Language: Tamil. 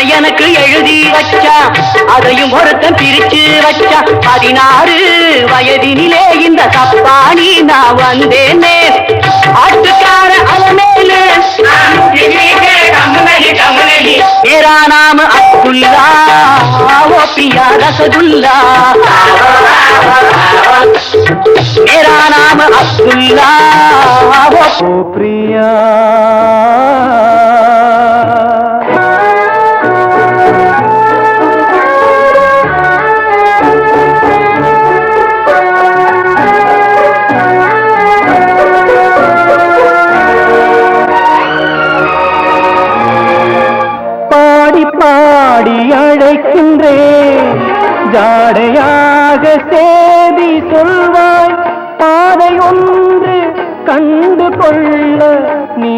அவன் எனக்கு எழுதி வச்சா அதையும் ஒருத்தன் பிரிச்சு வச்சா பதினாறு வயதினிலே இந்த தப்பாணி நான் வந்தேனே ஆட்டுக்கார அலமேலு मेरा नाम अब्दुल्ला वो पिया रसगुल्ला मेरा नाम अब्दुल्ला वो பிரியா பாடி பாடி அழைக்கின்றேன் ஜாடையாக சேதி சொல்வாய். பாதை ஒன்று கண்டு கொள்ள நீ